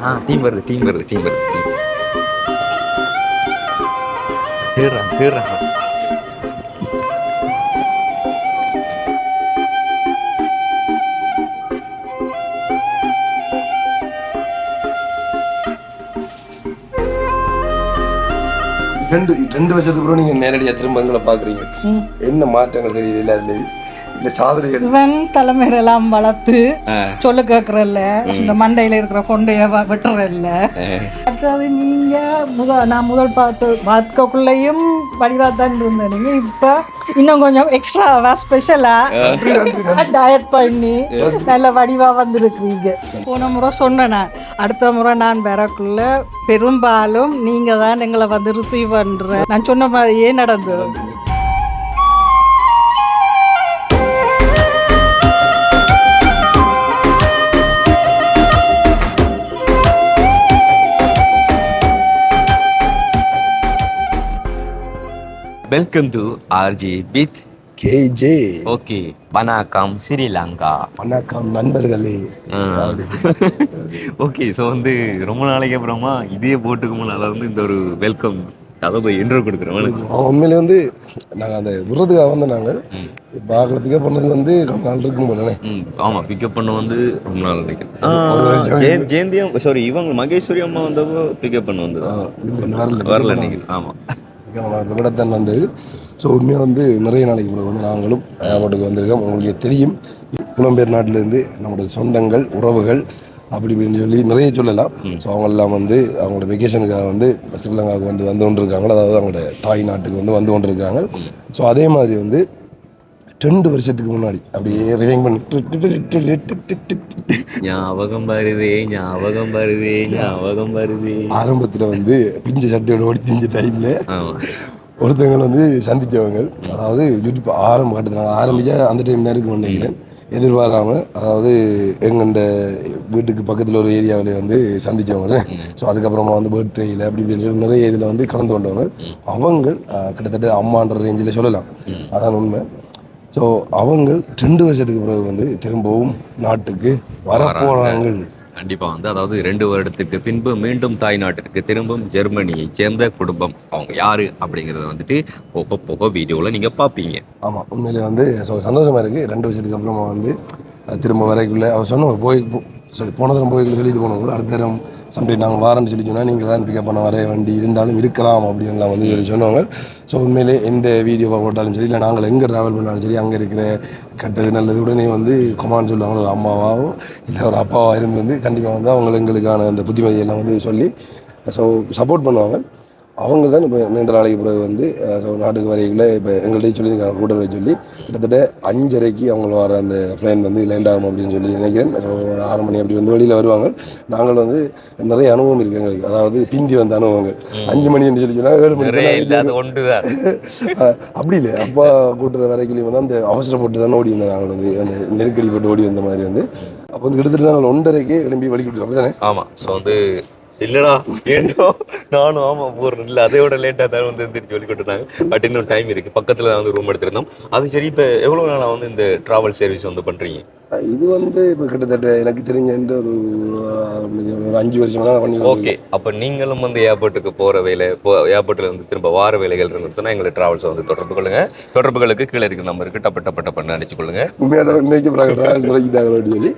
ஆ team வருது team வருது team வருது டீம் தேடுறான் தேடுறான் ரெண்டு ரெண்டு வருஷத்துக்கு அப்புறம் நீங்க நேரடியா திரும்ப எங்களை பாக்குறீங்க. என்ன மாற்றங்கள் தெரியுது எல்லாருலையும் இந்த சாதனைகள் இவன் தலைமையிலாம் வளர்த்து சொல்ல கேட்கறல்ல இந்த மண்டையில இருக்கிற கொண்டைய வெட்டுறல்ல. அடுத்தது நீங்க முத நான் முதல் பார்த்து பார்க்கக்குள்ளேயும் வடிவா தான் இருந்தேன். நீங்க இப்ப இன்னும் கொஞ்சம் எக்ஸ்ட்ராவா ஸ்பெஷலா டயட் பண்ணி நல்ல வடிவா வந்திருக்கிறீங்க. போன முறை சொன்னேன் நான். அடுத்த முறை நான் வரக்குள்ள பெரும்பாலும் நீங்க தான் எங்களை வந்து ரிசீவ் பண்ற நான் சொன்ன மாதிரியே நடந்தது. வெல்கம் டு ஆர்ஜி பித் கேஜே ஓகே வணக்கம் ஸ்ரீலங்கா வணக்கம் நண்பர்களே. ஓகே ஸோ வந்து ரொம்ப நாளைக்கு அப்புறமா இதே போட்டுக்கு முன்னால் வந்து இந்த ஒரு வெல்கம் அதாவது இன்ட்ரோ கொடுக்குறோம். உண்மையிலே வந்து நாங்க அந்த விருதுக்காக வந்து நாங்கள் ஆக்களை பிக்கப் பண்ணது வந்து ரொம்ப நாள் இருக்கும் ம் ஆமாம் பிக்கப் பண்ண வந்து ரொம்ப நாள் நினைக்கிறேன். ஜெய ஜெயந்தியம் சாரி இவங்க மகேஸ்வரி அம்மா வந்தப்போ பிக்கப் பண்ண வந்தது வரல. நினைக்கிறேன் ஆமாம் விடத்தான் வந்தது ஸோ உண்மையாக வந்து நிறைய நாளைக்கு பிறகு வந்து நாங்களும் ஏர்போர்ட்டுக்கு வந்திருக்கோம். உங்களுக்கு தெரியும் புலம்பெயர் நாட்டிலேருந்து நம்முடைய சொந்தங்கள் உறவுகள் அப்படி இப்படின்னு சொல்லி நிறைய சொல்லலாம். ஸோ அவங்கெல்லாம் வந்து அவங்களோட வெக்கேஷனுக்காக வந்து ஸ்ரீலங்காவுக்கு வந்து வந்து கொண்டு இருக்காங்க அதாவது அவங்களோட தாய் நாட்டுக்கு வந்து வந்து கொண்டு இருக்காங்க ஸோ அதே மாதிரி வந்து ரெண்டு வருஷத்துக்கு முன்னாடி. அப்படியே ரிவைங் பண்ணி ஞாபகம் வருதே ஞாபகம் வருதே ஞாபகம் வருதே. ஆரம்பத்தில் வந்து பிஞ்ச சட்டையோட ஓடி திஞ்ச டைமில் ஒருத்தவங்க வந்து சந்தித்தவங்க அதாவது யூடியூப் ஆரம்ப கட்டத்தில் ஆரம்பித்தா அந்த டைம் நேருக்கு நினைக்கிறேன். எதிர்பாராமல் அதாவது எங்கள்ட வீட்டுக்கு பக்கத்தில் ஒரு ஏரியாவில் வந்து சந்தித்தவங்க ஸோ அதுக்கப்புறமா வந்து பர்த்டேயில் அப்படி இப்படின்னு சொல்லி நிறைய இதில் வந்து கலந்து கொண்டவங்க. அவங்க கிட்டத்தட்ட அம்மான்ற ரேஞ்சில் சொல்லலாம். அதான் உண்மை. ஸோ அவங்க ரெண்டு வருஷத்துக்கு பிறகு வந்து திரும்பவும் நாட்டுக்கு வரப்போகிறாங்க கண்டிப்பா வந்து அதாவது ரெண்டு வருடத்துக்கு பின்பு மீண்டும் தாய் நாட்டிற்கு திரும்பும் ஜெர்மனியை சேர்ந்த குடும்பம். அவங்க யாரு அப்படிங்கறத வந்துட்டு போக போக வீடியோல நீங்க பாப்பீங்க. ஆமாம் உண்மையிலே வந்து சந்தோஷமாக இருக்குது ரெண்டு வருஷத்துக்கு அப்புறமா வந்து திரும்ப வரைக்குள்ள அவர் சொன்ன போய் சாரி போன தரம் போய் சொல்லிட்டு போனவங்க அடுத்த தரம் சம்டைம் நாங்கள் வாரன்னு சொல்லி சொன்னால் நீங்கள் தான் பிக்கப் பண்ண வர வண்டி இருந்தாலும் இருக்கலாம் அப்படின்லாம் வந்து சொல்லி சொன்னவங்க. ஸோ உண்மையிலே எந்த வீடியோவாக போட்டாலும் சரி இல்லை நாங்கள் எங்கே ட்ராவல் பண்ணாலும் சரி அங்கே இருக்கிற கெட்டது நல்லது உடனே வந்து கொமான்னு சொல்லுவாங்க. ஒரு அம்மாவாவோ இல்லை ஒரு அப்பாவாக இருந்து வந்து கண்டிப்பாக வந்து அவங்க எங்களுக்கான அந்த புத்திமதியெல்லாம் வந்து சொல்லி ஸோ சப்போர்ட் பண்ணுவாங்க. அவங்க தான் இப்போ நீண்ட நாளைக்கு பிறகு வந்து ஸோ நாட்டுக்கு வரைக்குள்ள இப்போ எங்கள்கிட்ட சொல்லியிருக்காங்க கூட வர சொல்லி கிட்டத்தட்ட அஞ்சரைக்கு அவங்க வர அந்த ஃப்ளைன் வந்து லேண்ட் ஆகும் அப்படின்னு சொல்லி நினைக்கிறேன். ஸோ ஒரு ஆறு மணி அப்படி வந்து வெளியில் வருவாங்க. நாங்கள் வந்து நிறைய அனுபவம் இருக்குது எங்களுக்கு. அதாவது பிந்தி வந்த அனுபவங்கள். அஞ்சு மணின்னு சொல்லி சொன்னால் ஏழு மணி இல்லாத ஒன்றுதான். அப்படி இல்லை. அப்பா கூட்டுற வரைக்கும் வந்து அந்த அவசரப்பட்டு தானே ஓடி வந்தோம் நாங்கள் வந்து அந்த நெருக்கடி போட்டு ஓடி வந்த மாதிரி வந்து. அப்போ வந்து கிட்டத்தட்ட நாங்கள் ஒன்றரைக்கு எழும்பி வழி விட்டுருவோம் அப்படி தானே ஆமா. ஸோ வந்து இல்லடா ஏண்டோ? நானும் ஆமா போறேன் இல்லை அதை விட லேட்டாக தான் வந்து எந்திரிச்சு சொல்லி கொடுத்தாங்க பட் இன்னும் டைம் இருக்கு. பக்கத்துல வந்து ரூம் எடுத்திருந்தோம். அது சரி இப்போ எவ்வளவு நாளா வந்து இந்த டிராவல் சர்வீஸ் வந்து பண்றீங்க? இது வந்து இப்போ கிட்டத்தட்ட எனக்கு தெரிஞ்ச எந்த ஒரு அஞ்சு வருஷமா பண்ணி ஓகே அப்ப நீங்களும் வந்து ஏர்போர்ட்டுக்கு போற வேலை போ ஏர்போர்ட்ல இருந்து திரும்ப வார வேலைகள் இருந்துன்னு சொன்னா எங்களை டிராவல்ஸ் வந்து தொடர்பு கொள்ளுங்க. தொடர்புகளுக்கு கீழே இருக்க நம்பருக்கு டப்ப டப்ப டப்பன்னு அடிச்சு கொள்ளுங்க. உண்மையாக தொடங்கிட்டாங்க அப்படின்னு சொல்லி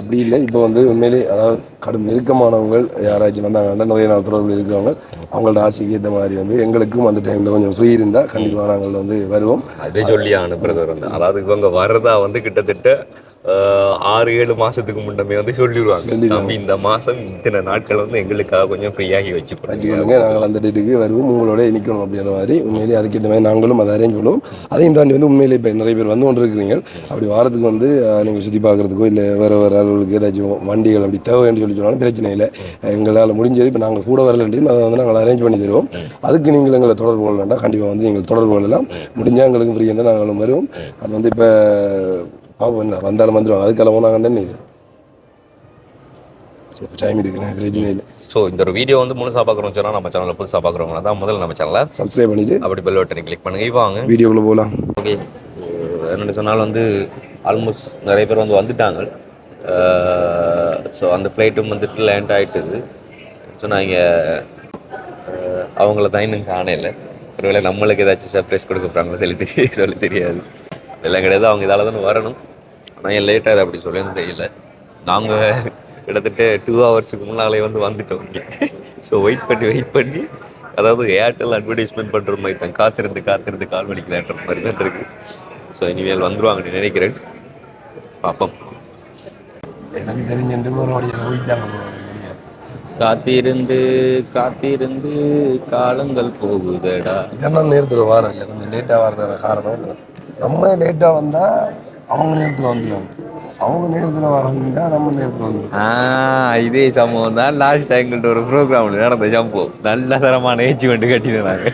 அப்படி இல்லை. இப்போ வந்து உண்மையிலே அதாவது கடும் நெருக்கமானவங்க யாராச்சும் வந்தாங்கன்னா நிறைய நாள் தொடர்பில் இருக்கிறவங்க. அவங்களோட ஆசைக்கு ஏற்ற மாதிரி வந்து எங்களுக்கும் அந்த டைமில் கொஞ்சம் ஃப்ரீ இருந்தால் கண்டிப்பாக நாங்கள் வந்து வருவோம். அதே சொல்லி அனுப்புறது வந்து. அதாவது இவங்க வர்றதா வந்து கிட்டத்தட்ட ஆறு ஏழு மாசத்துக்கு முன்னமே வந்து சொல்லிடுவாங்க இந்த மாசம் இத்தனை நாட்கள் வந்து எங்களுக்காக கொஞ்சம் ஃப்ரீயாகி வச்சு வச்சுக்கொள்ளுங்க. நாங்கள் அந்த டேட்டுக்கு வருவோம். உங்களோட நிற்கணும் அப்படின்ற மாதிரி உண்மையிலேயே அதுக்கேற்ற மாதிரி நாங்களும் அதை அரேஞ்ச் பண்ணுவோம். அதையும் தாண்டி வந்து உண்மையிலே இப்போ நிறைய பேர் வந்து கொண்டு இருக்கிறீங்க அப்படி வாரத்துக்கு வந்து நீங்கள் சுற்றி பார்க்குறதுக்கோ இல்லை வேறு வேறு அலுவலுக்கு ஏதாச்சும் வண்டிகள் அப்படி தேவைன்னு சொல்லி சொன்னாலும் பிரச்சனை இல்லை. எங்களால் முடிஞ்சது இப்போ நாங்கள் கூட வரலன்றையும் அதை வந்து நாங்கள் அரேஞ்ச் பண்ணி தருவோம். அதுக்கு நீங்கள் எங்களை தொடர்பு கொள்ளலாம்டா. கண்டிப்பாக வந்து நீங்கள் தொடர்பு கொள்ளலாம். முடிஞ்சால் எங்களுக்கு ஃப்ரீ இருந்தால் நாங்களும் வருவோம். அது வந்து இப்போ பார்ப்போம் வந்தாலும் வந்துடுவோம் அது கிளம்பும் நாங்கள் என்ன சரி டைம் இருக்குண்ணே பிரச்சனை இல்லை. ஸோ இந்த ஒரு வீடியோ வந்து முழுசா பார்க்குறோம் சொன்னா நம்ம சேனலில் புதுசாக பார்க்குறவங்க தான் முதல்ல நம்ம சேனலை சப்ஸ்கிரைப் பண்ணிவிட்டு அப்படி பெல் பட்டனை கிளிக் பண்ணுங்க. வாங்க. வீடியோக்குள்ளே போகலாம் ஓகே என்னென்னு சொன்னால் வந்து ஆல்மோஸ்ட் நிறைய பேர் வந்து வந்துட்டாங்க. ஸோ அந்த ஃப்ளைட்டும் வந்துட்டு லேண்ட் ஆகிட்டுது ஸோ நான் இங்கே அவங்கள தான் இன்னும் காணையில் ஒருவேளை நம்மளுக்கு ஏதாச்சும் சர்ப்ரைஸ் கொடுக்க போகிறாங்களோ சொல்லி தெரிய சொல்லி தெரியாது. எல்லாம் கிடையாது. அவங்க இதால் தானே வரணும். ஆனால் ஏன் லேட்டாக அப்படி சொல்லி தெரியல. நாங்கள் கிட்டத்தட்ட டூ ஹவர்ஸுக்கு முன்னாலே வந்து வந்துட்டோம் இங்கே. ஸோ வெயிட் பண்ணி வெயிட் பண்ணி அதாவது ஏர்டெல் அட்வர்டைஸ்மெண்ட் பண்ணுற மாதிரி தான். காத்திருந்து காத்திருந்து கால் மணிக்கலான்ற மாதிரி தான் இருக்குது ஸோ இனிமேல் வந்துருவாங்கன்னு நினைக்கிறேன். பார்ப்போம். எனக்கு தெரிஞ்ச போயிட்டாங்க முடியாது காத்திருந்து காத்திருந்து காலங்கள் போகுதடா. இதெல்லாம் நேரத்தில் வாரம் இல்லை. கொஞ்சம் லேட்டாக வரதான காரணம் நம்ம லேட்டாக வந்தால் அவங்க நேரத்தில் வந்துடுவாங்க அவங்க நேரத்தில் வரணுன்னா நம்ம நேரத்தில் வந்துடுவோம் ஆ இதே சம்பவம் தான் லாஸ்ட் எங்கள்கிட்ட ஒரு ப்ரோக்ராமில் நடந்த சம்பவம். நல்ல தரமான ஏச்சி கொண்டு கட்டினாங்க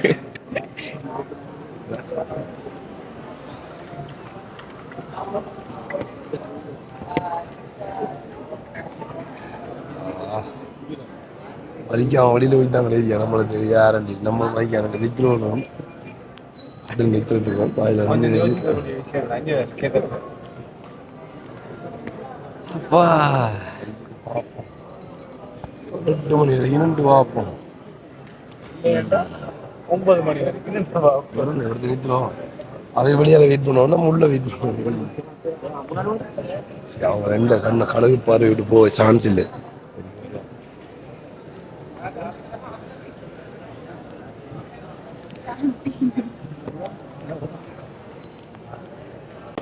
மதிக்காம வெளியில் போயிட்டாங்க லேதியா நம்மளுக்கு தெரியும் யாரண்டி நம்ம மதிக்கான நித்திரம் நித்திரத்துக்கும் அதில் வா. எட்டு மணி வரைக்கும் நின்று பார்ப்போம். ஒன்பது மணி வரைக்கும் எடுத்து வெளியால் வெயிட் பண்ணுவோம். நம்ம உள்ள வெயிட் பண்ணுவோம். சரி, அவங்க ரெண்டு கண்ணை கழுகு பார்வை விட்டு போக சான்ஸ் இல்லை.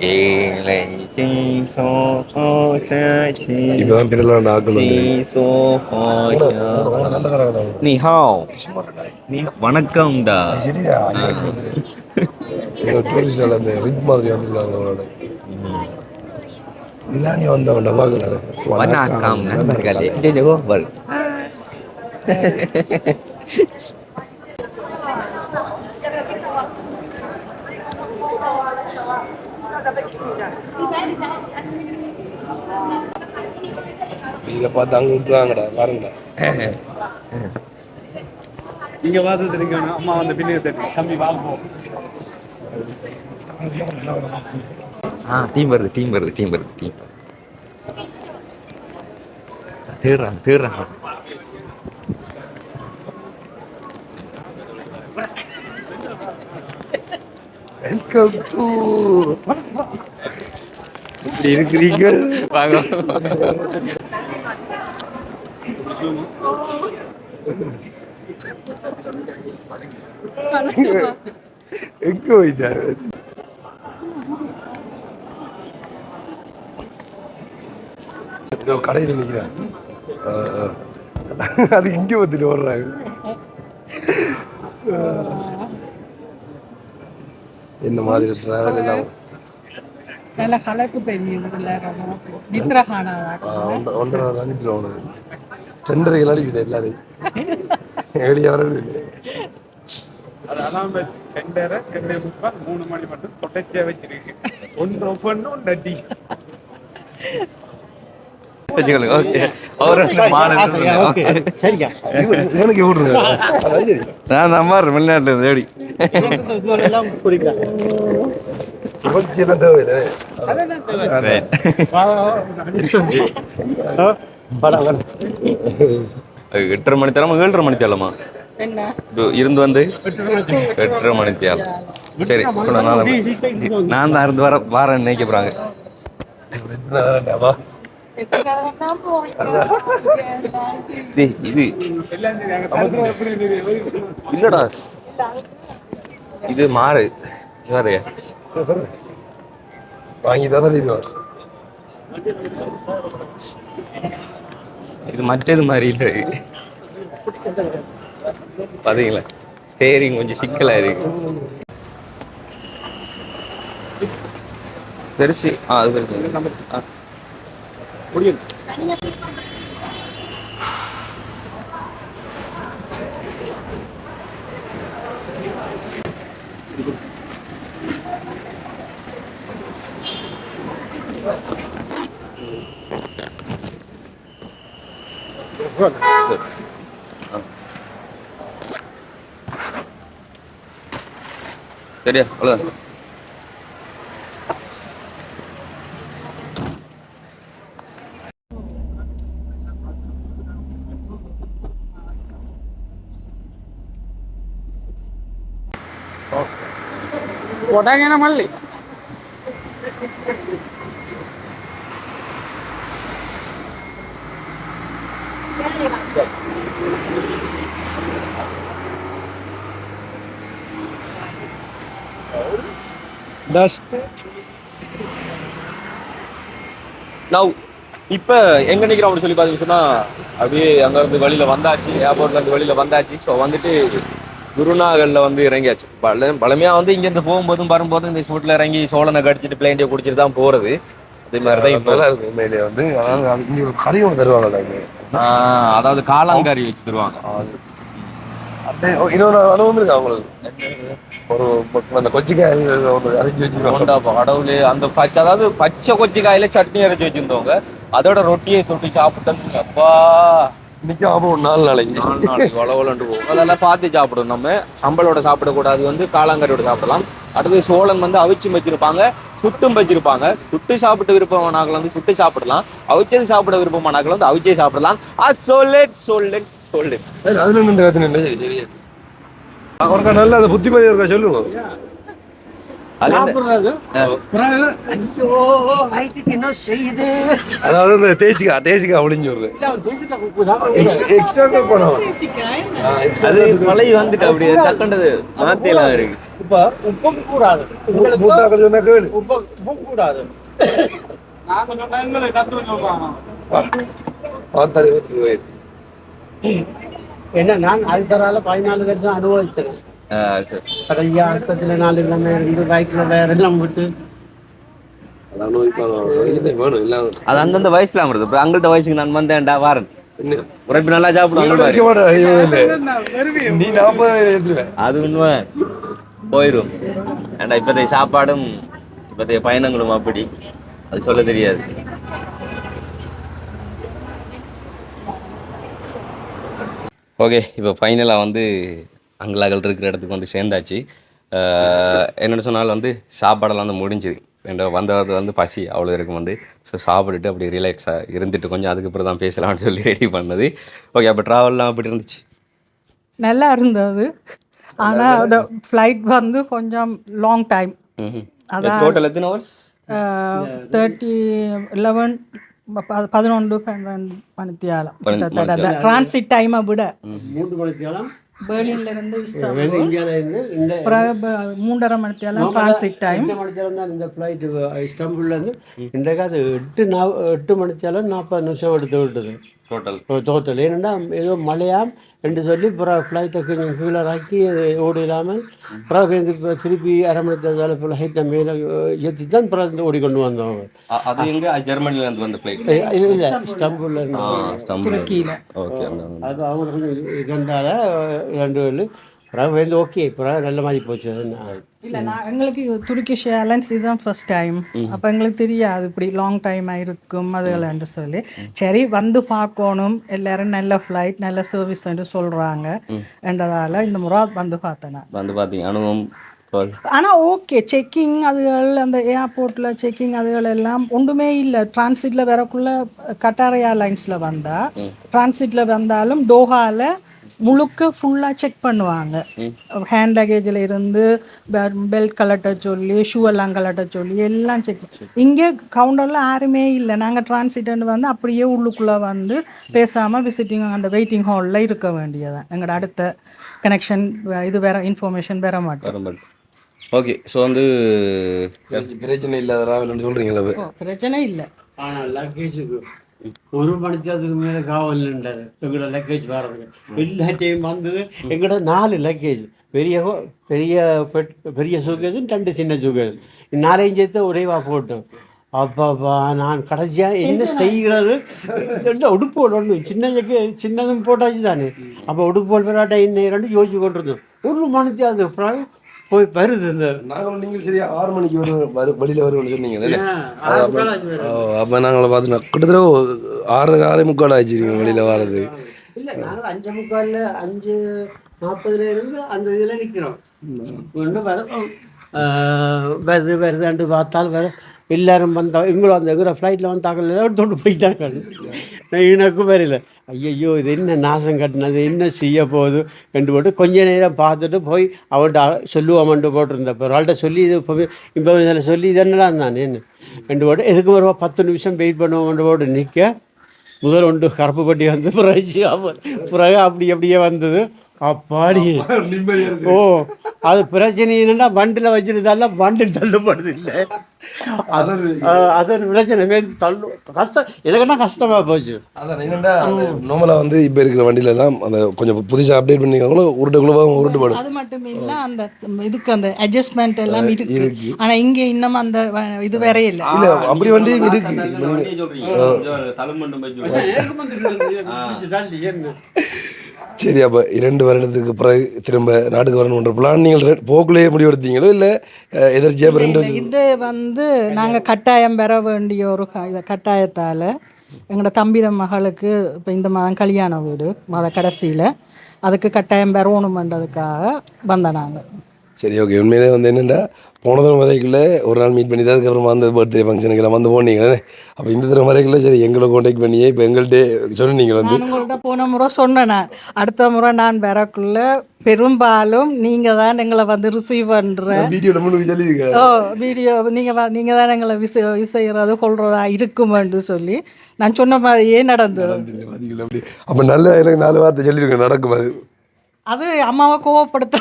ஏழை சாசி இப்பதான் பிறலாம் தான் நீ ஹாவ் நீ வணக்கம்டா டூரிஸ்டால அந்த ரிக் மாதிரி வந்திருக்காங்க அவரோட நிலானி வந்தவன்டா பார்க்கல வணக்கம் நண்பர்களே இதை பார்த்து அங்கே விட்டுறாங்கடா பாருங்கடா. நீங்க பார்த்து தெரிஞ்சுக்கணும் அம்மா வந்து பின்னாடி தட்டி தம்பி வாங்குவோம் ஆ டீம் வருது டீம் வருது டீம் வருது டீம் தேடுறாங்க தேடுறாங்க. வெல்கம் டு இப்படி இருக்கிறீங்க வாங்க. எங்க போயிட்டாரு? ஏதோ கடையில் நிற்கிறேன் அது இங்கே வந்துட்டு ஓடுறாங்க என்ன மாதிரி டிராவல் எல்லாம்? நல்ல கலப்பு ஒன்ற- ஒன்றரை அனுப்பிட்டு அவனுக்கு ரெண்டரை அடிக்குது எல்லாரையும். ஏழியா வரது இல்லை. அது அலாம் வச்சு ரெண்டரை ரெண்டே முக்கால் மூணு மணி மட்டும் தொடர்ச்சியா வச்சிருக்கு. ஒன்று ஒன்று ஒன்று அடி. வெளிநாட்டுல தேவையில்லை. எட்டரை மணி தரமா ஏழரை மணி தேலமா என்ன இருந்து வந்து எட்டரை மணி தேலம் சரி நான் தான் இருந்து வர வாரேன்னு நினைக்க போறாங்க. இது? இல்லடா. இது மாறு. வேறையா வாங்கி தான் இதுவா இது மற்றது மாதிரி இல்லை. பார்த்தீங்களா ஸ்டேரிங் கொஞ்சம் சிக்கலாக இருக்கு. பெருசு. ஆ அது பெருசு. ஆ. Zgoda. Dobra. Oh. ulan. కొట్టగానే మళ్ళీ டஸ்ட் நவ் இப்போ எங்க நிக்கிறோம் அப்படின்னு சொல்லி பார்த்தீங்கன்னு சொன்னா அப்படியே அங்க இருந்து வெளியில வந்தாச்சு ஏர்போர்ட்ல இருந்து வெளியில வந்தாச்சு. ஸோ வந்துட்டு குருநாகல்ல வந்து இறங்கியாச்சு. பல பழமையா வந்து இங்க இருந்து போகும்போதும் வரும்போதும் இந்த ஸ்பூட்ல இறங்கி சோழனை கடிச்சிட்டு பிளேண்டியை குடிச்சிட்டு தான் போறது. அதே மாதிரி தான் இப்போ. நல்லா இருக்கும் உண்மையிலேயே வந்து. அதாவது அது இங்கே ஒரு கறி ஒன்று தருவாங்கல்ல இங்கே அதாவது காளாங்கறி வச்சு தருவாங்க. இன்னொரு அனுபவம் இருக்கு அவங்களுக்கு ஒரு அந்த கொச்சிக்காய் ஒன்று அரைச்சி வச்சுருவாங்க கொண்டாப்பா கடவுளே அந்த பச்சை அதாவது பச்சை கொச்சிக்காயில சட்னி அரைச்சி வச்சிருந்தவங்க அதோட ரொட்டியை தொட்டு சாப்பிட்டோம் அப்பா. நிற்காம ஒரு நாலு நாளைக்கு. வளவலண்டு போகும். அதெல்லாம் பார்த்து சாப்பிடணும் நம்ம. சம்பளோட சாப்பிடக்கூடாது வந்து காளாங்கறியோட சாப்பிடலாம். அடுத்து சோளன் வந்து அவிச்சு வச்சிருப்பாங்க. சுட்டும் வச்சிருப்பாங்க. சுட்டு சாப்பிட்டு விருப்பமானாக்கள் வந்து சுட்டு சாப்பிடலாம். அவிச்சது சாப்பிட விருப்பமானாக்கள் வந்து அவிச்சே சாப்பிடலாம். ஆ சொல்லேட் சொல்லேட் சொல்லேட் அதுல நின்று நின்று சரி சரி ஒருக்கா நல்ல அந்த புத்திமதி ஒருக்கா சொல்லுங்க அதாவது தேசிக்கா தேசிக்கா. எக்ஸ்ட்ரா போனோம் அது மழை வந்துட்டு அப்படியே இருக்கு. இப்ப உப்பும் கூடாது. உங்களுக்கு மூத்தாக்கள் சொன்னா கேளு. உப்பு உப்பும் கூடாது. என்ன நான் அல்சரால பதினாலு வருஷம் அனுபவிச்சேன். கடையா ஆஸ்பத்திரியில நாலு இல்லாம ரெண்டு பைக்ல வேற எல்லாம் விட்டு. எல்லாம் அது அந்தந்த வயசுல அங்கள்ட்ட வயசுக்கு நான் வந்தேன்டா வாரன். உரைப்பு நல்லா ஏற்றுவேன் அது உண்மை போயிடும் ஏன்டா இப்போதைய சாப்பாடும் இப்போதைய பயணங்களும் அப்படி? அது சொல்ல தெரியாது. ஓகே இப்போ ஃபைனலாக வந்து அங்கலாக்கள் இருக்கிற இடத்துக்கு வந்து சேர்ந்தாச்சு. என்னென்னு சொன்னால் வந்து சாப்பாடெல்லாம் வந்து முடிஞ்சுது. என்ற வந்தது வந்து பசி அவ்வளோ இருக்கும் வந்து. ஸோ சாப்பிட்டுட்டு அப்படி ரிலாக்ஸாக இருந்துட்டு கொஞ்சம் அதுக்கப்புறம் தான் பேசலாம்னு சொல்லி ரெடி பண்ணது. ஓகே அப்போ ட்ராவல்லாம் அப்படி இருந்துச்சு? நல்லா இருந்தது. ஆனால் அந்த ஃப்ளைட் வந்து கொஞ்சம் லாங் டைம் அதான் டோட்டல் எத்தனை ஹவர்ஸ் தேர்ட்டி லெவன் பதினொன்று பன்னெண்டு மணித்தியாலம். கிட்டத்தட்ட டிரான்சிட் டைமை விட. மூன்று மணிக்கெல்லாம் பேர்லின்ல இருந்து மூன்றரை மணித்தியாலம் டிரான்சிட் டைம் எட்டு மணித்தேலம் தான் இந்த ஃப்ளைட்டு இஸ்தான்புல்ல இருந்து. இன்றைக்கு அது எட்டு நா எட்டு மணித்தேலம் நாற்பது நிமிஷம் எடுத்து விட்டது. டோட்டல் தோத்தல் ஏன்னா ஏதோ மழையாம் என்று சொல்லி பிறகு ஃப்ளைட்டை கொஞ்சம் கீழே இறக்கி ஓடி இல்லாமல் பிறகு திருப்பி அரை மணி நேரத்தில் ஃப்ளைட்டை மேலே ஏற்றி தான் பிறகு இந்த ஓடி கொண்டு வந்தோம். அது எங்க? ஜெர்மனில இருந்து வந்த ஃப்ளைட் இல்லை இல்லை இஸ்தான்புல்ல இருந்து. துருக்கியில. ஓகே அது அவங்க கொஞ்சம் இருந்தால ரெண்டு வேலு பிறகு வந்து ஓகே பிறகு நல்ல மாதிரி போச்சு. இல்லை நான் எங்களுக்கு துருக்கிஷ் ஏர்லைன்ஸ் இதுதான் ஃபர்ஸ்ட் டைம் அப்போ எங்களுக்கு தெரியாது இப்படி லாங் டைம் இருக்கும் அதுகள்ன்று சொல்லி. சரி வந்து பார்க்கணும். எல்லாரும் நல்ல ஃப்ளைட் நல்ல சர்வீஸ்ன்னு சொல்கிறாங்க என்றதால இந்த முறை வந்து பார்த்தேன் வந்து பாத்தீங்க அனுபவம். ஆனால் ஓகே செக்கிங் அதுகள் அந்த ஏர்போர்ட்டில் செக்கிங் அதுகள் எல்லாம் ஒன்றுமே இல்லை. டிரான்சிட்டில் வரக்குள்ள கட்டார் ஏர்லைன்ஸில் வந்தால் டிரான்சிட்டில் வந்தாலும் டோஹாவில் முழுக்க ஃபுல்லாக செக் பண்ணுவாங்க. ஹேண்ட் லக்கேஜில் இருந்து பெல்ட் கலட்ட சொல்லி ஷூ எல்லாம் கலட்ட சொல்லி எல்லாம் செக் இங்கே கவுண்டரில் யாருமே இல்லை. நாங்கள் டிரான்சிட்னு வந்து அப்படியே உள்ளுக்குள்ளே வந்து பேசாமல் விசிட்டிங் அந்த வெயிட்டிங் ஹாலில் இருக்க வேண்டியதான் எங்களோட அடுத்த கனெக்ஷன் இது வேற இன்ஃபர்மேஷன் பெற மாட்டோம். ஓகே ஸோ வந்து பிரச்சனை இல்லாத ஓ, பிரச்சனை இல்லை. ஆனால் லக்கேஜுக்கு ஒரு மணித்தேரத்துக்கு மேலே காவல் நின்றாரு எங்களோட லக்கேஜ் வர்றதுக்கு எல்லா டைம் வந்தது எங்களோட நாலு லக்கேஜ் பெரிய பெரிய பெரிய சூக்கேஸ் ரெண்டு சின்ன சூக்கேஸ் நாலையும் சேர்த்து ஒரேவா போட்டோம். அப்பாப்பா நான் கடைசியாக என்ன செய்கிறது? உடுப்போல் ஒன்று சின்ன ஜக்கு சின்னதும் போட்டாச்சு தானே அப்போ உடுப்போல் பெறாட்டா என்ன? ரெண்டு யோசிச்சு கொண்டிருந்தோம். ஒரு மணிக்கு அது அப்புறம் போய் வருது இந்த நாங்களும் நீங்கள் சரியா ஆறு மணிக்கு வரும் வரு வெளியில் வருவோம்னு சொன்னீங்க. அப்ப நாங்கள பார்த்துனா கிட்டத்தட்ட ஆறு ஆறே முக்கால் ஆச்சு நீங்கள் வெளியில் வர்றது. இல்லை நாங்கள் அஞ்சு முக்காலில் அஞ்சு நாற்பதுல இருந்து அந்த இதில் நிற்கிறோம் ஒன்று வர வருது வருதாண்டு பார்த்தால் வர. எல்லாரும் வந்தா எங்களும் அந்த எங்களோட ஃப்ளைட்டில் வந்தாங்க எடுத்துட்டு போயிட்டாங்க. எனக்கு வரல ஐயையோ இது என்ன நாசம் கட்டினது? என்ன செய்ய போகுது? கண்டு போட்டு கொஞ்ச நேரம் பார்த்துட்டு போய் அவன்கிட்ட சொல்லுவாமன்ட்டு போட்டிருந்த இப்போ அவள்கிட்ட சொல்லி இது இப்போ இப்போ இதில் சொல்லி இதென்னலாம் தான்? என்ன? கண்டு போட்டு எதுக்கு வருவோம் பத்து நிமிஷம் வெயிட் பண்ணுவோம்னு போட்டு நிற்க முதல் ஒன்று கருப்பு பட்டி வந்து பிறகு பிறகு அப்படி அப்படியே வந்தது. அப்பாடி. ஓ அது பிரச்சனை என்னன்னா வண்டில் வச்சிருந்தால வண்டில் தள்ளுபடுது இல்லை. அது அது ஒரு பிரச்சனை தள்ளு. கஷ்டம் எனக்குன்னா கஷ்டமாக போச்சு? அதான் என்னடா நார்மலாக வந்து இப்போ இருக்கிற வண்டியில எல்லாம் அந்த கொஞ்சம் புதுசாக அப்டேட் பண்ணிக்கிறவங்களும் உருட்டுக்குள்ளே உருட்டு படும். அது மட்டும் இல்ல அந்த இதுக்கு அந்த அட்ஜஸ்ட்மெண்ட் எல்லாம் இருக்கு. ஆனா இங்க இன்னும் அந்த வ- இது வேற இல்ல. இல்லை அப்படி வண்டியும் இருக்கு. தள்ளி என்ன சரி அப்போ இரண்டு வருடத்துக்கு பிறகு திரும்ப நாட்டுக்கு வரணுன்ற பிளான் நீங்கள் போக்குள்ளேயே முடிவெடுத்தீங்களோ இல்லை எதிர்ச்சியாக ரெண்டு இது வந்து நாங்க கட்டாயம் பெற வேண்டிய ஒரு இத கட்டாயத்தால எங்களோட தம்பிட மகளுக்கு இப்போ இந்த மாதம் கல்யாண வீடு மாத கடைசியில அதுக்கு கட்டாயம் பெறணுமென்றதுக்காக வந்த நாங்க. சரி ஓகே உண்மையிலே வந்து என்னென்னா போன தடவை வரைக்குள்ளே ஒரு நாள் மீட் பண்ணி தான் அதுக்கப்புறமா அந்த பர்த்டே ஃபங்க்ஷனுக்கெல்லாம் வந்து போனீங்களே. அப்போ இந்த தடவை வரைக்குள்ள சரி எங்களை காண்டாக்ட் பண்ணியே இப்போ எங்கள்கிட்ட சொன்னீங்க வந்து. உங்கள்கிட்ட போன முறை சொன்னேன் நான். அடுத்த முறை நான் வரக்குள்ள பெரும்பாலும் நீங்க தான் எங்களை வந்து ரிசீவ் முன்னுக்கு சொல்லியிருக்கேன். ஓ வீடியோ நீங்கள் நீங்கள் தான் எங்களை விசை விசைகிறது கொள்றதா இருக்குமென்று சொல்லி நான் சொன்ன மாதிரியே நடந்தது. அப்போ நல்ல எனக்கு நாலு வார்த்தை சொல்லியிருக்கேன் நடக்கும் அது. அது அம்மாவை கோவப்படுத்த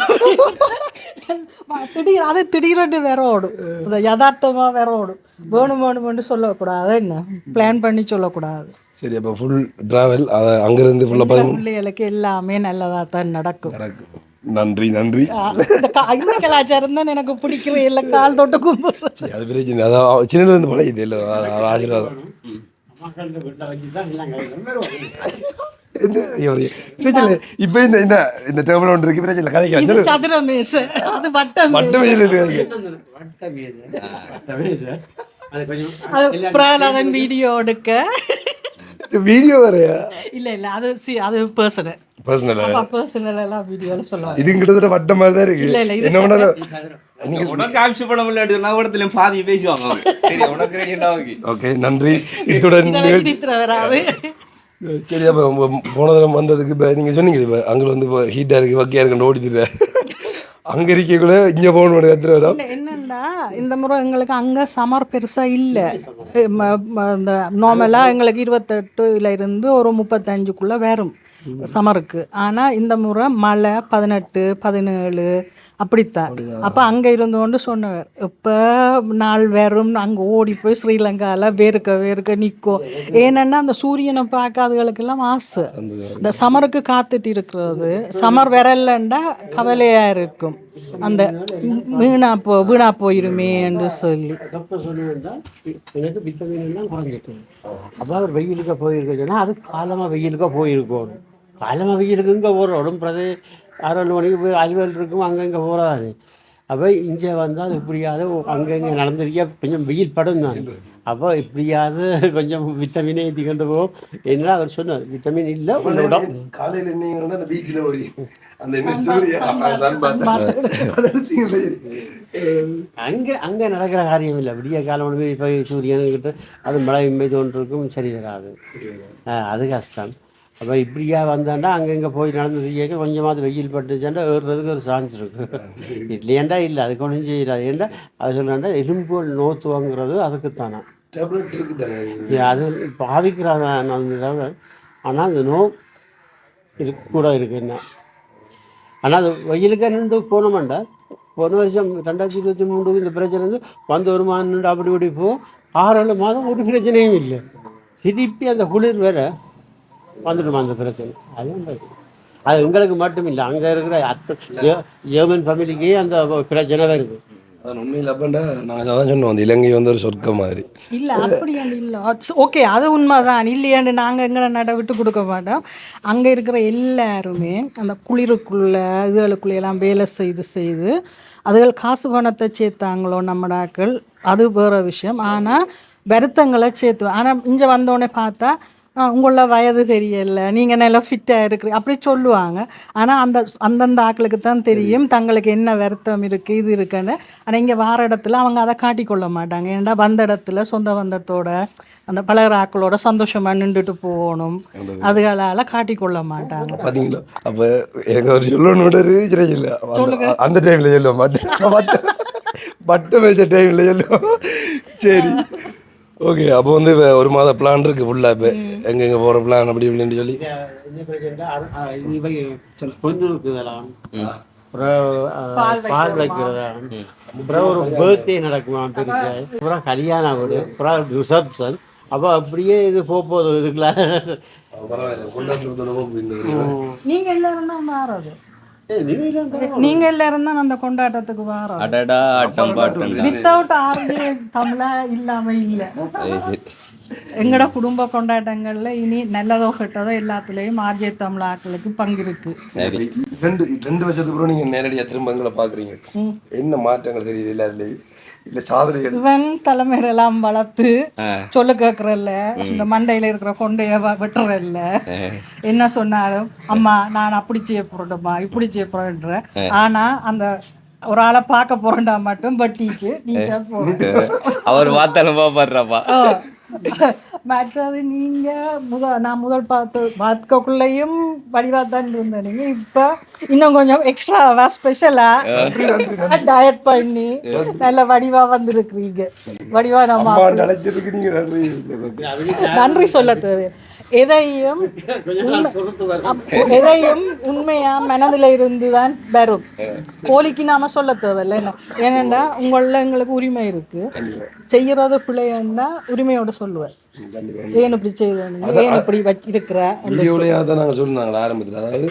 திடீர் அது திடீர்னு வேற ஓடும். அது யதார்த்தமாக வேற ஓடும். வேணும் வேணுமென்று சொல்லக்கூடாது. என்ன? பிளான் பண்ணி சொல்லக்கூடாது. சரி அப்போ ஃபுல் ட்ராவல் அதை அங்கேருந்து ஃபுல்லாக பதினொன்று பிள்ளைகளுக்கு எல்லாமே நல்லதாக தான் நடக்கும். நடக்கும். நன்றி நன்றி. இந்த இந்த கலாச்சாரம் தான் எனக்கு பிடிக்கிற இல்லை. கால் தொட்டு கும்பிடுறது. அது பிரச்சனை அதான் சின்னதுலேருந்து பழகிது இல்லை ஆசீர்வாதம். பிரச்சனை இப்போ இந்த இந்த இந்த டேபிள் ஒன்று இருக்கு பிரச்சனை இது சொல்லு. சதுர மேசை அது வட்ட வட்ட மேசை அது கொஞ்சம் அது பிரகலாதன் வீடியோ எடுக்க வீடியோ வரையா இல்ல இல்ல அது சி அது பர்சனல் பர்சனலா பர்சனல் எல்லாம் வீடியோல சொல்லுவாங்க இது கிட்டத்தட்ட வட்ட மாதிரி தான் இருக்கு இல்ல, இல்ல, இது என்ன பண்ணாலும் நீங்க உனக்கு ஆட்சி பண்ண முடியல நான் இடத்துல பாதி பேசுவாங்க அவங்க சரி உனக்கு ரெடி அவங்க ஓகே நன்றி இத்துடன் நிகழ்ச்சி சரி அப்போ போன தடவை வந்ததுக்கு இப்போ நீங்கள் சொன்னீங்க இப்போ அங்கே வந்து இப்போ ஹீட்டாக இருக்குது வக்கையாக இருக்குன்னு ஓடித்துட்டேன் அங்கே இருக்கக்குள்ள இங்கே போகணும் கத்துற வரோம்? என்னன்னா இந்த முறை எங்களுக்கு அங்க சமர் பெருசா இல்ல. இந்த நார்மலா எங்களுக்கு இருபத்தெட்டுல இருந்து ஒரு முப்பத்தஞ்சுக்குள்ள வரும் சமருக்கு ஆனா இந்த முறை மழை பதினெட்டு பதினேழு அப்படித்தான். அப்ப அங்க இருந்து கொண்டு சொன்னவர் இப்ப நாள் வரும் அங்க ஓடி போய் ஸ்ரீலங்கால வேர்க்க வேர்க்க நிற்கும் ஏன்னா அந்த சூரியனை பார்க்காதவங்களுக்கெல்லாம் ஆசை. இந்த சமருக்கு காத்துட்டு இருக்கிறது. சமர் விரல்லண்டா கவலையா இருக்கும். அந்த வீணா போ வீணா போயிருமே என்று சொல்லி. எனக்கு விட்டமின் எல்லாம் குறைஞ்சிட்டு. அப்போ அவர் வெயிலுக்கு போயிருக்க சொன்னா அது காலமாக வெயிலுக்கு போயிருக்கணும் காலமாக வெயிலுக்கு இங்கே போகிறோம் ஏழு மணிக்கு போய் அலுவல் இருக்கும் அங்கங்கே போகிறாரு அப்போ இங்கே வந்தால் இப்படியாவது அங்கங்கே நடந்திருக்கா கொஞ்சம் வெயில் படம் தான். அப்போ இப்படியாவது கொஞ்சம் விட்டமினே திகழ்ந்து போகும். என்ன அவர் சொன்னார் விட்டமின் இல்லை உன்னோட காலையில் வந்து அந்த பீச்சில் ஓடி அந்த. அங்கே அங்கே நடக்கிற காரியம் இல்லை. விடிய காலம் போய் இப்போ சூரியனுக்கிட்ட அது மழை இம்மை தோன்றிருக்கும் சரி வராது. அது கஷ்டம். அப்போ இப்படியா வந்தாண்டா அங்கங்கே போய் நடந்து கேட்க கொஞ்சமாவது வெயில் பட்டுச்சாண்டா ஏறுறதுக்கு ஒரு சான்ஸ் இருக்கு. இல்லையாண்டா இல்லை அதுக்கு ஒன்றும் செய்யலாது ஏன்டா அது சொன்னாண்டா எலும்புகள் நோத்துவாங்கிறது அதுக்குத்தானா. இருக்குது அது பாவிக்கிறாங்க தவிர. ஆனால் அது நோ இது கூட இருக்கு என்ன? ஆனால் அது வெயிலுக்கு நின்று போனோமாண்டா? போன வருஷம் ரெண்டாயிரத்தி இருபத்தி மூணு இந்த பிரச்சனை வந்து வந்து ஒரு மாதம் நின்று அப்படி இப்படி போ. ஆறு ஏழு மாதம் ஒரு பிரச்சனையும் இல்லை. திருப்பி அந்த குளிர் வேற வந்துடுமா அந்த பிரச்சனை? அதுவும் பிரச்சனை. அது எங்களுக்கு மட்டும் இல்லை அங்கே இருக்கிற அத்த ஜெர்மன் ஃபேமிலிக்கே அந்த பிரச்சனை வருது. அது உண்மையில் அப்பண்டா நாங்கள் அதான் சொன்னோம் அந்த இலங்கை வந்து ஒரு சொர்க்கம் மாதிரி. இல்ல அப்படி இல்லை. ஓகே அது உண்மைதான். இல்லையாண்டு நாங்க எங்களை நட விட்டு கொடுக்க மாட்டோம். அங்க இருக்கிற எல்லாருமே அந்த குளிருக்குள்ள இதுகளுக்குள்ள எல்லாம் வேலை செய்து செய்து அதுகள் காசு பணத்தை சேர்த்தாங்களோ நம்ம நாட்கள் அது வேற விஷயம். ஆனா வருத்தங்களை சேர்த்து ஆனா இங்க வந்தோடனே பார்த்தா உங்கள வயது தெரியல நீங்கள் நல்லா ஃபிட்டாக இருக்கிற அப்படி சொல்லுவாங்க. ஆனால் அந்த அந்தந்த ஆட்களுக்கு தான் தெரியும் தங்களுக்கு என்ன வருத்தம் இருக்குது இது இருக்குன்னு. ஆனால் இங்கே வார இடத்துல அவங்க அதை காட்டிக்கொள்ள மாட்டாங்க. ஏன்டா வந்த இடத்துல சொந்த பந்தத்தோட அந்த பழகிற ஆக்களோட சந்தோஷமாக நின்றுட்டு போகணும். அதுகளால் காட்டிக்கொள்ள மாட்டாங்க. பார்த்தீங்களா அப்போ ஒரு இல்லை அந்த- டைமில் சொல்ல மாட்டேன் பட்டம் வச்ச டைமில் சொல்லுவோம். சரி. ஓகே அப்போ வந்து இப்ப ஒரு மாத பிளான் இருக்குது ஃபுல்லாக இப்போ. எங்கெங்கே போகிற பிளான் அப்படி இப்படின்னு சொல்லி. பொண்ணு இருக்குதெல்லாம் பால் வைக்கிறதாம் அப்புறம் ஒரு பர்த்டே நடக்குமா பெருசா. அப்புறம் கல்யாண வீடு அப்புறம் ரிசப்ஷன் அப்போ அப்படியே இது போக போதும் இதுக்குள்ள. நீங்கள் எல்லாரும் தான் மாறது நீங்கள் எல்லாரும் தான் அந்த கொண்டாட்டத்துக்கு வாரோம். அடடா ஆட்டம் பாட்டம் வித்தவுட் ஆர்ஜி தமிழா இல்லாம இல்ல. எங்களோட குடும்ப கொண்டாட்டங்கள்ல இனி நல்லதோ கெட்டதோ எல்லாத்துலயும் ஆர்ஜே தமிழ் ஆட்களுக்கு பங்கு இருக்கு சரி. ரெண்டு ரெண்டு வருஷத்துக்கு அப்புறம் நீங்கள் நேரடியாக திரும்ப எங்களை பார்க்குறீங்க என்ன மாற்றங்கள் தெரியுது எல்லாருலேயும் இல்லை சாதனைகள் இவன் தலைமையிலாம் வளர்த்து சொல்ல கேட்கறல்ல இந்த மண்டையில இருக்கிற கொண்டைய வெட்டுறல்ல. என்ன சொன்னாலும் அம்மா நான் அப்படி செய்ய போறேன்டம்மா இப்படி செய்ய போறேன்ற. ஆனா அந்த ஒரு ஆளை பார்க்க போறேன்டா மட்டும் பட்டிக்கு நீட்டா போறேன் அவர் பார்த்தாலும் பாப்பாடுறாப்பா. மற்றது நீங்க முத நான் முதல் பார்த்து பார்க்கக்குள்ளேயும் வடிவா தான் இருந்தேன். இப்ப இன்னும் கொஞ்சம் எக்ஸ்ட்ராவா ஸ்பெஷலா டயட் பண்ணி நல்ல வடிவா வந்திருக்கிறீங்க. வடிவா நம்ம நீங்கள் நன்றி. சொல்ல தேவை. எதையும் எதையும் உண்மையா மனதில் இருந்து தான் வரும். போலிக்கு நாம சொல்ல தேவையில்ல. ஏனென்றா உங்கள எங்களுக்கு உரிமை இருக்கு. செய்யறது பிள்ளைன்னா உரிமையோட சொல்லுவேன். ஏன் இப்படி ஏன் தான் நாங்கள் சொன்னாங்களா ஆரம்பத்தில். அதாவது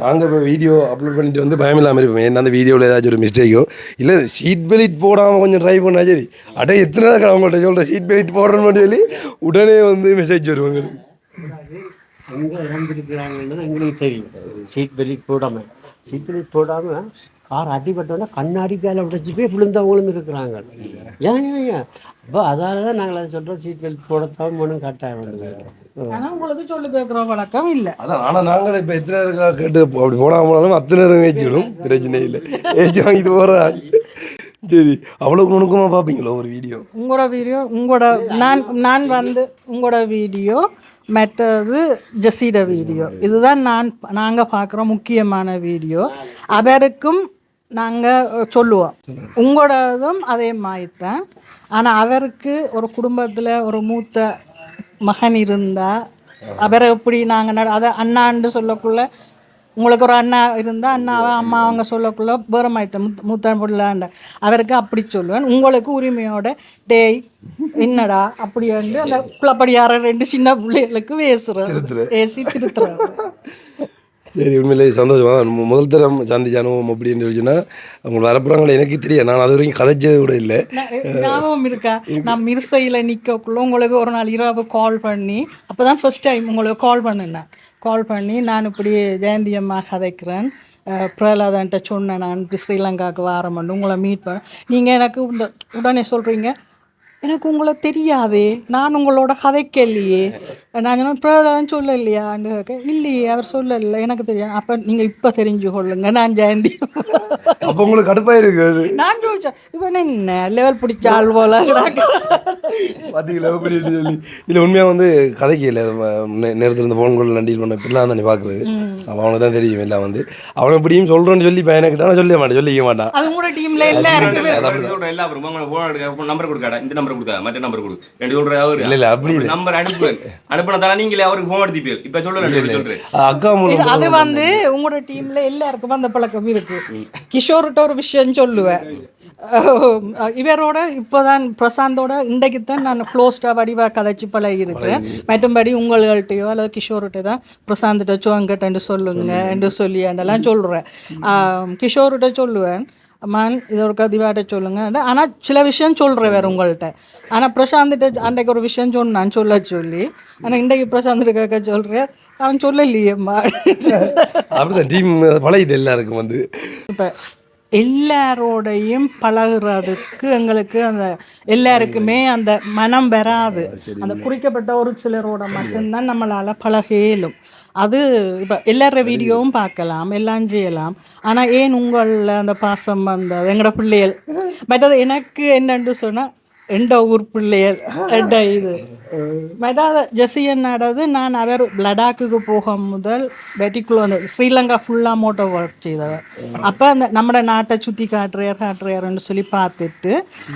நாங்கள் இப்போ வீடியோ அப்லோட் பண்ணிட்டு வந்து பயம் இல்லாமல் இருப்போம். ஏன்னா அந்த வீடியோவில் ஏதாச்சும் ஒரு மிஸ்டேக்கோ இல்லை சீட் பெல்ட் போடாமல் கொஞ்சம் ட்ரை பண்ணா சரி. அடே எத்தனை நாள் அவங்கள்ட்ட சொல்கிறேன் சீட் பெல்ட் போடுறேன்னு சொல்லி உடனே வந்து மெசேஜ் வரும் எங்களுக்கு. எங்கே இறந்துருக்கிறாங்கன்றது எங்களுக்கு தெரியும் சீட் பெல்ட் போடாமல் சீட் பெல்ட் போடாமல் கார் அடிபட்டோன்னா கண்ணாடி கால உடைச்சி போய் விழுந்தவங்களும் இருக்கிறாங்க. ஏன் ஏன் ஏன்? அப்போ அதால தான் நாங்கள் அதை சொல்கிறோம் சீட் பெல்ட் போடத்தான் ஒன்றும் கட்டாயம் ஆனா உங்களுக்கு சொல்லி கேட்குற வழக்கம் இல்லை. அதான் ஆனால் நாங்கள் இப்போ எத்தனை இருக்கா கேட்டு அப்படி போடாமல் போனாலும் அத்தனை நேரம் ஏச்சிடும் பிரச்சனை இல்லை. ஏச்சி வாங்கிட்டு போகிறாங்க சரி அவ்வளோ நுணுக்கமாக பார்ப்பீங்களோ ஒரு வீடியோ உங்களோட வீடியோ உங்களோட நான் நான் வந்து உங்களோட வீடியோ மற்றது ஜெஸிட வீடியோ இதுதான் நான் நாங்கள் பார்க்குற முக்கியமான வீடியோ அவருக்கும் நாங்கள் சொல்லுவோம். உங்களோடதும் அதே மாதிரி தான் ஆனால் அவருக்கு ஒரு குடும்பத்தில் ஒரு மூத்த மகன் இருந்தால் அவரை எப்படி நாங்கள் அதை அண்ணாண்டு சொல்லக்குள்ள உங்களுக்கு ஒரு அண்ணா இருந்தால் அண்ணாவை அம்மா அவங்க சொல்லக்குள்ள வேற மாய்த்த முத் மூத்த பிள்ளாண்ட அவருக்கு அப்படி சொல்லுவேன். உங்களுக்கு உரிமையோட டேய் என்னடா அப்படி? வந்து அந்த குளப்படியார ரெண்டு சின்ன பிள்ளைகளுக்கு வேசுறது ஏசி திருத்துறாரு. சரி உண்மையிலே சந்தோஷமா தான். முதல் தரம் சந்திச்ச அனுபவம் அப்படின்னு சொல்லிச்சுன்னா அவங்க வரப்புறாங்களே எனக்கு தெரியும் நான் அது வரைக்கும் கதைச்சது கூட இல்லை. ஞாபகம் இருக்கா? நான் மிர்சையில் நிற்கக்குள்ள உங்களுக்கு ஒரு நாள் இரவு கால் பண்ணி அப்போ தான் ஃபர்ஸ்ட் டைம் உங்களுக்கு கால் பண்ணினேன் கால் பண்ணி நான் இப்படி ஜெயந்தி அம்மா கதைக்கிறேன். பிரகலாதன்ட்ட சொன்னேன் நான் இப்படி ஸ்ரீலங்காவுக்கு வாரமண்டு உங்களை மீட் பண்ண நீங்கள் எனக்கு இந்த உடனே சொல்கிறீங்க எனக்கு உங்களை தெரியாதே. நான் உங்களோட கதைக்கலையே நான் சொன்னேன் பிரகலாதன் சொல்ல இல்லையான்னு கேட்க இல்லையே அவர் சொல்லல. எனக்கு தெரியும் அப்போ நீங்கள் இப்போ தெரிஞ்சு கொள்ளுங்க. நான் ஜெயந்தி. அப்போ உங்களுக்கு கடுப்பாக இருக்கு அது. நான் யோசிச்சேன் இவன் என்ன லெவல் பிடிச்ச ஆள் போல பார்த்தீங்களா சொல்லி. இல்லை உண்மையாக வந்து கதைக்கு இல்லை. நேரத்தில் இருந்த ஃபோன்கள் நண்டில் பண்ண இப்படிலாம் தான் பார்க்குறது அவன் அவனுக்கு தான் தெரியும் எல்லாம் வந்து. அவனை இப்படியும் சொல்கிறோன்னு சொல்லி பையனுக்கிட்ட நான் சொல்ல மாட்டேன் சொல்லிக்க மாட்டான். அது கூட டீம்ல எல்லா நம்பர் கொடுக்காடா இந்த நம்பர் கொடுக்கா மற்ற நம்பர் கொடு. ரெண்டு சொல்ற அவரு. இல்லை இல்லை அப்படி இல்லை. நம்பர் அனுப்புவேன். அனுப்பினதால நீங்களே அவருக்கு போன் எடுத்துப்பீங்க. இப்ப சொல்லல சொல்றேன். அது அக்கா இது- மூலம் அது வந்து உங்களோட டீம்ல எல்லாருக்கும் அந்த பழக்கம் இருக்கு. கிஷோர்கிட்ட ஒரு விஷயம் சொல்லுவேன். இவரோட இப்போதான் பிரசாந்தோட இன்றைக்கு தான் நான் க்ளோஸ்டாக வடிவாக கதைச்சு பழகி இருக்கிறேன் மற்றும்படி உங்கள்கிட்டயோ அல்லது கிஷோர்கிட்ட தான் பிரசாந்த்கிட்ட சோங்கட்டன்னு சொல்லுங்க என்று சொல்லி அதெல்லாம் சொல்கிறேன் கிஷோர்கிட்ட சொல்லுவேன். அம்மான் இதோட திவாட்ட சொல்லுங்க. ஆனால் சில விஷயம் சொல்கிறேன் வேறு உங்கள்கிட்ட ஆனால் பிரசாந்த்கிட்ட அன்றைக்கு ஒரு விஷயம் சொன்னான் சொல்ல சொல்லி ஆனால் இன்றைக்கு கேட்க சொல்கிறேன் அவன் சொல்லலையேம்மா. அப்படிதான் டீம் பழகிது எல்லாருக்கும் வந்து. இப்போ எல்லாரோடையும் பழகுறதுக்கு எங்களுக்கு அந்த எல்லாருக்குமே அந்த மனம் வராது. அந்த குறிக்கப்பட்ட ஒரு சிலரோட மட்டும்தான் நம்மளால் பழக இயலும். அது இப்போ எல்லார வீடியோவும் பார்க்கலாம் எல்லாம் செய்யலாம். ஆனால் ஏன் உங்களில் அந்த பாசம் வந்தது எங்களோட பிள்ளைகள் மற்றது எனக்கு என்னன்னு சொன்னால் எந்த ஊர் பிள்ளைகள் எந்த இது? மற்றது ஜெசியன் நடது நான் அவர் லடாக்குக்கு போக முதல் வெட்டிக்குள்ள அந்த ஸ்ரீலங்கா ஃபுல்லாக மோட்டோ ஒர்க் செய்தவர். அப்போ அந்த நம்ம நாட்டை சுற்றி காட்டுறார் காட்டுறாருன்னு சொல்லி பார்த்துட்டு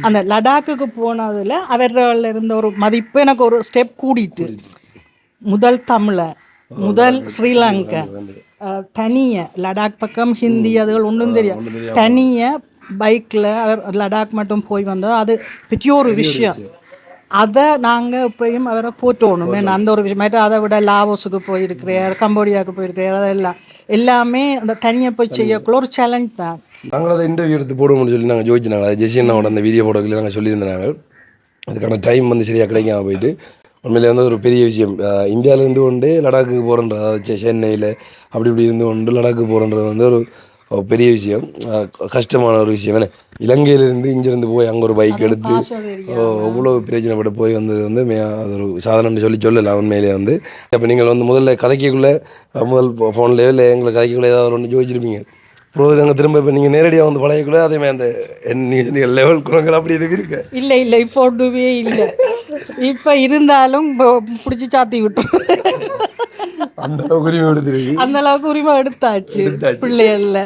அந்த லடாக்குக்கு போனதில் அவரில் இருந்த ஒரு மதிப்பு எனக்கு ஒரு ஸ்டெப் கூடிட்டு. முதல் தமிழர். முதல் ஸ்ரீலங்கா. தனிய லடாக் பக்கம் ஹிந்தி அதுகள் ஒன்றும் தெரியாது. தனிய பைக்கில் அவர் லடாக் மட்டும் போய் வந்தோம் அது பெரிய ஒரு விஷயம். அதை நாங்கள் இப்பயும் அவரை போட்டோணும் அந்த ஒரு விஷயம். அதை விட லாவோஸுக்கு போயிருக்கிறார் கம்போடியாவுக்கு போயிருக்கிறார் அதெல்லாம். எல்லாமே அந்த தனியாக போய் செய்யக்குள்ள ஒரு சேலஞ்ச் தான். நாங்கள் அதை இன்டர்வியூ எடுத்து போடுவோம்னு சொல்லி நாங்கள் ஜோதிச்சினாங்க அது ஜெசி அண்ணாவோட அந்த வீடியோ போடக்குள்ள நாங்கள். சொல்லியிருந்தாங்க அதுக்கான டைம் வந்து சரியாக கிடைக்காம போயிட்டு உண்மையிலே வந்து ஒரு பெரிய விஷயம். இருந்து கொண்டு லடாக்கு போகிறன்றது அதாவது சென்னையில் அப்படி இப்படி இருந்து கொண்டு லடாக்கு போகிறன்றது வந்து ஒரு பெரிய விஷயம். கஷ்டமான ஒரு விஷயம் என்ன? இலங்கையிலேருந்து இங்கேருந்து போய் அங்கே ஒரு பைக் எடுத்து. அவ்வளோ பிரச்சனைப்பட்டு போய் வந்தது வந்து மே- அது ஒரு சாதனைன்னு சொல்லி சொல்லலாம் உண்மையிலே வந்து. அப்போ நீங்கள் வந்து முதல்ல கதைக்கக்குள்ளே முதல் ஃபோன்லேயோ இல்லை எங்களை கதைக்குள்ளே ஏதாவது ஒன்று யோசிச்சிருப்பீங்க அங்கே திரும்ப இப்போ நீங்கள் நேரடியாக வந்து பழையக்குள்ளே அதேமாதிரி அந்த நீங்கள் லெவல் குணங்கள் அப்படி எதுவும் இருக்கு? இல்லை இல்லை இப்போ ஒன்றுமே இல்லை. இப்போ இருந்தாலும் பிடிச்சி சாத்தி விட்டுரு. அந்த அளவுக்கு உரிமை எடுத்துருக்கு. அந்த அளவுக்கு உரிமை எடுத்தாச்சு. பிள்ளைகள்ல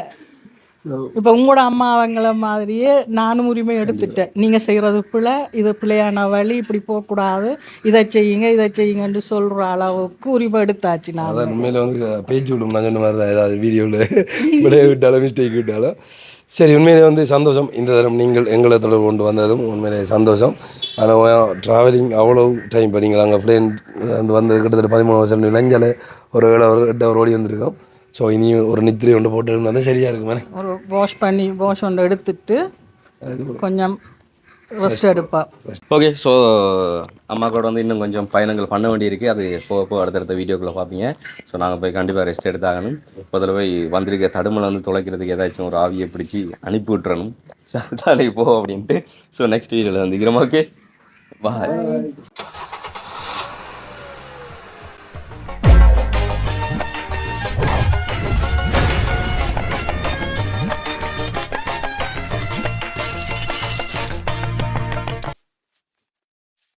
இப்போ உங்களோட அம்மா அவங்கள மாதிரியே நானும் உரிமை எடுத்துட்டேன். நீங்கள் செய்கிறது பிள்ளை இது பிள்ளையான வழி இப்படி போகக்கூடாது இதை செய்யுங்க இதை செய்யுங்கன்னு சொல்கிற அளவுக்கு உரிமை எடுத்தாச்சு நான் அதான் உண்மையில் வந்து பேச்சு விடும் நான் சொன்ன மாதிரி தான் ஏதாவது வீடியோவில் விடைய விட்டாலும் மிஸ்டேக் விட்டாலும். சரி உண்மையிலே வந்து சந்தோஷம். இந்த தரம் நீங்கள் எங்களை தொடர்பு கொண்டு வந்ததும் உண்மையிலே சந்தோஷம். ஆனால் ட்ராவலிங் அவ்வளோ டைம் இப்போ நீங்கள் அங்கே ஃப்ளைன் வந்து வந்தது கிட்டத்தட்ட பதிமூணு வருஷம் நெஞ்சால ஒரு ஏழு ஒரு எட்டு அவர் ஓடி வந்திருக்கோம். ஸோ இனியும் ஒரு நித்திரை ஒன்று போட்டு வந்து சரியாக இருக்குமே ஒரு வாஷ் பண்ணி வாஷ் ஒன்று எடுத்துட்டு கொஞ்சம் ரெஸ்ட் எடுப்பா. ஓகே ஸோ அம்மா கூட வந்து இன்னும் கொஞ்சம் பயணங்கள் பண்ண வேண்டியிருக்கு. அது போக போக அடுத்தடுத்த வீடியோக்குள்ளே பார்ப்பீங்க. ஸோ நாங்கள் போய் கண்டிப்பாக ரெஸ்ட் எடுத்தாகணும். முதல்ல போய் வந்திருக்க தடுமலை வந்து துளைக்கிறதுக்கு ஏதாச்சும் ஒரு ஆவியை பிடிச்சி அனுப்பி விட்டுறணும். சாலைக்கு போ அப்படின்ட்டு. ஸோ நெக்ஸ்ட் வீடியோவில் வந்துக்கிறோம் ஓகே பாய்